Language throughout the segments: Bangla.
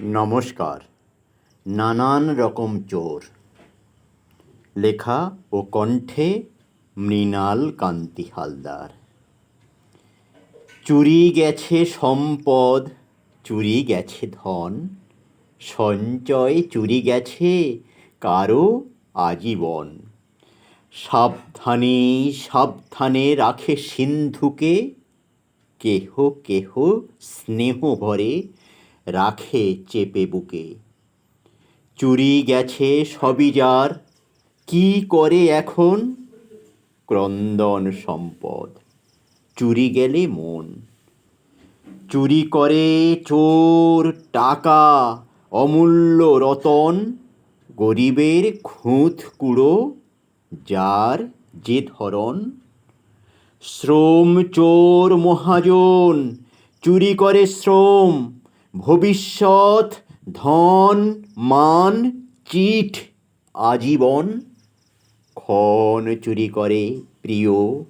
নমস্কার। নানান রকম চোর। লেখা ও কণ্ঠে মৃণাল কান্তি হালদার। চুরি গেছে সম্পদ, চুরি গেছে ধন, সঞ্চয় চুরি গেছে কারও আজীবন। সাবধানে সাবধানে রাখে সিন্ধুকে, কেহ কেহ স্নেহ ভরে রাখে চেপে বুকে। চুরি গেছে সবই যার, কি করে এখন? ক্রন্দন সম্পদ, চুরি গেলে মন। চুরি করে চোর, টাকা, অমূল্য রতন, গরিবের খুঁত কুড়ো, যার যে ধরন। শ্রম চোর মহাজন, চুরি করে শ্রম ভবিষ্যৎ, ধন, মান, চিট, আজীবন, ক্ষণ চুরি করে প্রিয়,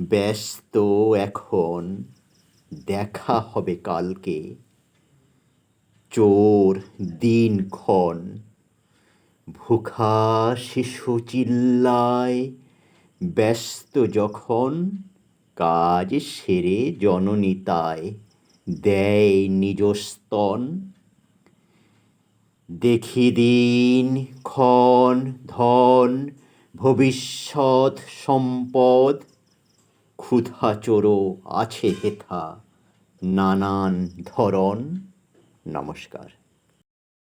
ব্যস্ত এখন, দেখা হবে কালকে, চোর দিন ক্ষণ, ভুখা শিশু চিল্লায়, ব্যস্ত যখন, কাজ সেরে জননী তাই দেয় নিজস্তন দেখি দিন, ক্ষণ, ধন, ভবিষ্যৎ, সম্পদ। ক্ষুধা চোর আছে হেথা, নানান ধরন নমস্কার।